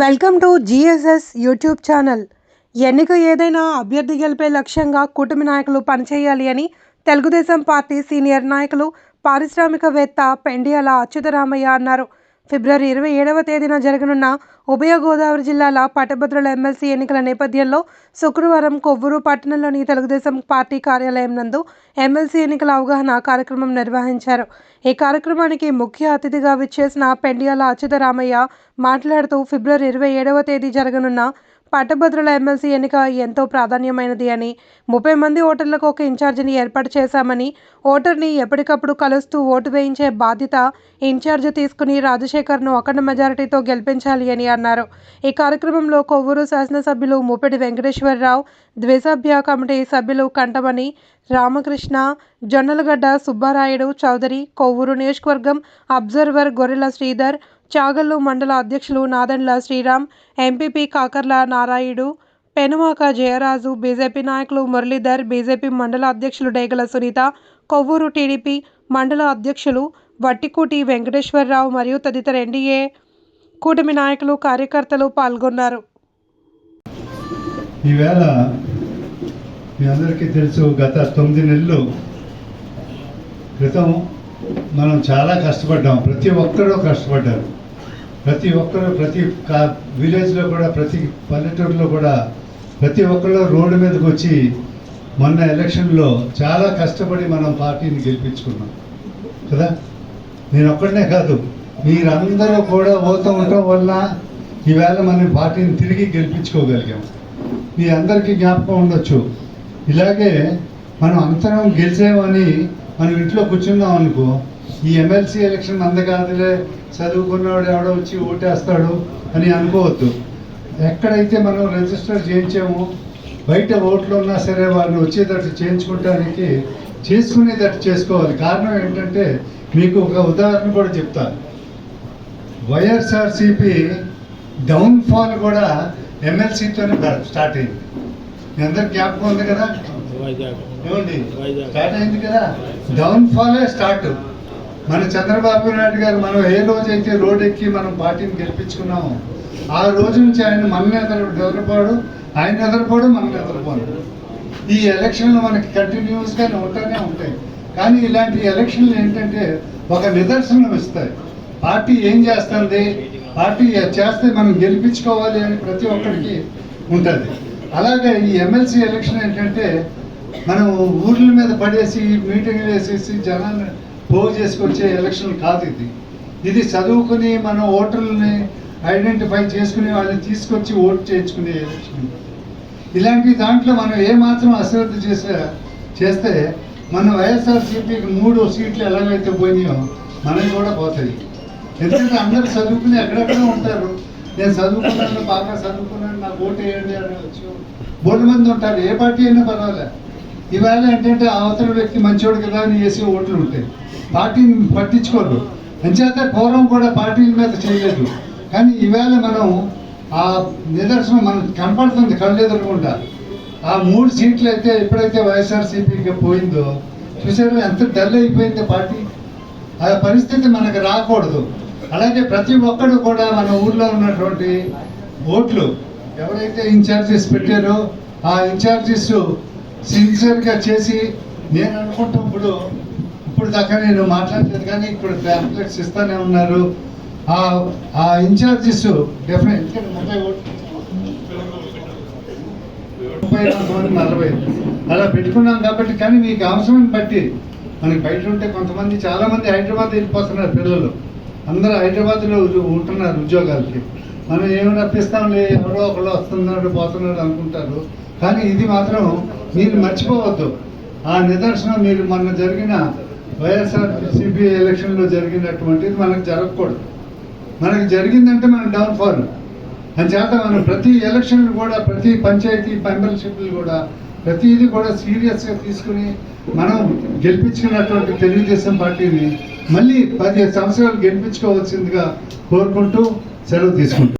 Welcome to GSS YouTube channel. ఎన్నిక ఏదైనా అభ్యర్థి గెలిపే లక్ష్యంగా కూటమి నాయకులు పనిచేయాలి అని తెలుగుదేశం పార్టీ సీనియర్ నాయకులు పారిశ్రామికవేత్త పెండియాల అచ్యుతరామయ్య అన్నారు. ఫిబ్రవరి ఇరవై ఏడవ తేదీన జరగనున్న ఉభయ గోదావరి జిల్లాల పట్టభద్రుల ఎమ్మెల్సీ ఎన్నికల నేపథ్యంలో శుక్రవారం కొవ్వూరు పట్టణంలోని తెలుగుదేశం పార్టీ కార్యాలయం నందు ఎమ్మెల్సీ ఎన్నికల అవగాహన కార్యక్రమం నిర్వహించారు. ఈ కార్యక్రమానికి ముఖ్య అతిథిగా విచ్చేసిన పెండియాల అచ్యుతరామయ్య మాట్లాడుతూ ఫిబ్రవరి ఇరవై ఏడవ తేదీ జరగనున్న పట్టభద్రుల ఎమ్మెల్సీ ఎన్నిక ఎంతో ప్రాధాన్యమైనది అని. ముప్పై మంది ఓటర్లకు ఒక ఇన్ఛార్జిని ఏర్పాటు చేశామని ఓటర్ని ఎప్పటికప్పుడు కలుస్తూ ఓటు వేయించే బాధ్యత ఇన్ఛార్జ్ తీసుకుని రాజశేఖర్ను అఖండ మెజారిటీతో గెలిపించాలి అని అన్నారు. ఈ కార్యక్రమంలో కొవ్వూరు శాసనసభ్యులు ముప్పెడి వెంకటేశ్వరరావు ద్విసభ్య కమిటీ సభ్యులు కంటమణి రామకృష్ణ జొన్నలగడ్డ సుబ్బారాయుడు చౌదరి కొవ్వూరు నియోజకవర్గం అబ్జర్వర్ గొర్రెల శ్రీధర్ చాగల్లు మండల అధ్యక్షులు నాదెండ్ల శ్రీరామ్ ఎంపీపీ కాకర్ల నారాయుడు పెనుమాక జయరాజు బీజేపీ నాయకులు మురళీధర్ బీజేపీ మండల అధ్యక్షులు డేగల సునీత కొవ్వూరు టీడీపీ మండల అధ్యక్షులు వట్టికూటి వెంకటేశ్వరరావు మరియు తదితర ఎన్డీఏ కూటమి నాయకులు కార్యకర్తలు పాల్గొన్నారు. ఈవేళ మీ అందరికీ తెలుసు గత తొమ్మిది నెలలు క్రితం మనం చాలా కష్టపడ్డాం. ప్రతి ఒక్కరూ కష్టపడ్డారు. ప్రతి ఒక్కరు ప్రతి కా విలేజ్లో కూడా ప్రతి పల్లెటూరులో కూడా ప్రతి ఒక్కరు రోడ్డు మీదకి వచ్చి మొన్న ఎలక్షన్లో చాలా కష్టపడి మనం పార్టీని గెలిపించుకున్నాం. కదా? నేను ఒక్కడనే కాదు మీరందరూ కూడా పోతూ ఉండటం వల్ల ఈవేళ మనం పార్టీని తిరిగి గెలిపించుకోగలిగాం. మీ అందరికీ జ్ఞాపకం ఉండొచ్చు. ఇలాగే మనం అంతరం గెలిచామని మనం ఇంట్లో కూర్చున్నాం అనుకో ఈ ఎమ్మెల్సీ ఎలక్షన్ అందకాదులే చదువుకున్నవాడు ఎవడో వచ్చి ఓటేస్తాడు అని అనుకోవద్దు. ఎక్కడైతే మనం రిజిస్టర్ చేయించామో బయట ఓట్లు ఉన్నా సరే వాళ్ళు వచ్చేటట్టు చేయించుకోవడానికి చేసుకునేటట్టు చేసుకోవాలి. కారణం ఏంటంటే మీకు ఒక ఉదాహరణ కూడా చెప్తాను వైఎస్ఆర్సిపి డౌన్ఫాల్ కూడా ఎమ్మెల్సీతోనే స్టార్ట్ అయింది. మీ అందరికి జ్ఞాపకం ఉంది కదా? ఏమండి. స్టార్ట్ అయింది కదా? డౌన్ఫాలే స్టార్ట్. మన చంద్రబాబు నాయుడు గారు మనం ఏ రోజైతే రోడ్ ఎక్కి మనం పార్టీని గెలిపించుకున్నామో ఆ రోజు నుంచి ఆయన మనల్ని ఎదురు ఎదురుపోడు ఆయన ఎదురుపోడు మనల్ని ఎదురుపోడు. ఈ ఎలక్షన్లు మనకి కంటిన్యూస్గానే ఉంటూనే ఉంటాయి. కానీ ఇలాంటి ఎలక్షన్లు ఏంటంటే ఒక నిదర్శనం ఇస్తాయి. పార్టీ ఏం చేస్తుంది? పార్టీ చేస్తే మనం గెలిపించుకోవాలి అని ప్రతి ఒక్కరికి ఉంటుంది. అలాగే ఈ ఎమ్మెల్సీ ఎలక్షన్ ఏంటంటే మనం ఊర్ల మీద పడేసి మీటింగ్లు వేసేసి జనాన్ని పోగు చేసుకొచ్చే ఎలక్షన్ కాదు ఇది. ఇది చదువుకుని మన ఓటర్లని ఐడెంటిఫై చేసుకుని వాళ్ళని తీసుకొచ్చి ఓటు చేయించుకునే ఎలక్షన్. ఇలాంటి దాంట్లో మనం ఏమాత్రం అశ్రద్ధ చేసే చేస్తే మన వైఎస్ఆర్సీపీకి మూడు సీట్లు ఎలాగైతే పోయినాయో మనకి కూడా పోతాయి. ఎందుకంటే అందరూ చదువుకుని ఎక్కడెక్కడ ఉంటారు? నేను చదువుకున్నాను బాగా చదువుకున్నాను నాకు ఓటు వేయండి అని వచ్చి. బోర్డు మంది ఉంటారు ఏ పార్టీ అయినా పర్వాలే. ఇవాళ ఏంటంటే అవతల వ్యక్తి మంచోడు కదా అని వేసే ఓట్లు ఉంటాయి. పార్టీని పట్టించుకోరు. అంచేత పూర్వం కూడా పార్టీల మీద చేయలేదు. కానీ ఈవేళ మనం ఆ నిదర్శనం మనకు కనపడుతుంది కళ్ళు ఎదురకుండా ఆ మూడు సీట్లు అయితే ఎప్పుడైతే వైఎస్ఆర్సీపీకి పోయిందో చూసారు ఎంత డల్ అయిపోయింది పార్టీ? ఆ పరిస్థితి మనకు రాకూడదు. అలాగే ప్రతి ఒక్కడు కూడా మన ఊర్లో ఉన్నటువంటి ఓట్లు ఎవరైతే ఇన్ఛార్జెస్ పెట్టారో ఆ ఇన్ఛార్జెస్ సిన్సియర్గా చేసి నేను అనుకుంటున్నప్పుడు ఇప్పుడు దాకా నేను మాట్లాడలేదు కానీ ఇప్పుడు ప్యాంప్లెట్స్ ఇస్తానే ఉన్నారు. ఆ ఆ ఇన్ఛార్జెస్ డెఫినెట్ ఎందుకంటే ముప్పై ముప్పై నలభై. అలా పెట్టుకున్నాం కాబట్టి కానీ మీకు అవసరం బట్టి మనకి బయట ఉంటే కొంతమంది చాలామంది హైదరాబాద్ వెళ్ళిపోతున్నారు పిల్లలు. అందరూ హైదరాబాద్లో ఉంటున్నారు ఉద్యోగాలకి. మనం ఏమి రప్పిస్తాంలే ఎవరో ఒకళ్ళు వస్తున్నాడు పోతున్నాడు అనుకుంటారు. కానీ ఇది మాత్రం మీరు మర్చిపోవద్దు. ఆ నిదర్శనం మీరు మొన్న జరిగిన వైఎస్ఆర్ సిపిఐ ఎలక్షన్లో జరిగినటువంటిది మనకు జరగకూడదు. మనకి జరిగిందంటే మనం డౌన్ఫాల్ అంచేత మనం ప్రతి ఎలక్షన్లు కూడా ప్రతి పంచాయతీ మెంబర్షిప్లు కూడా ప్రతిదీ కూడా సీరియస్గా తీసుకుని మనం గెలిపించుకున్నటువంటి తెలుగుదేశం పార్టీని మళ్ళీ పదిహేను సంవత్సరాలు గెలిపించుకోవాల్సిందిగా కోరుకుంటూ సెలవు తీసుకుంటాం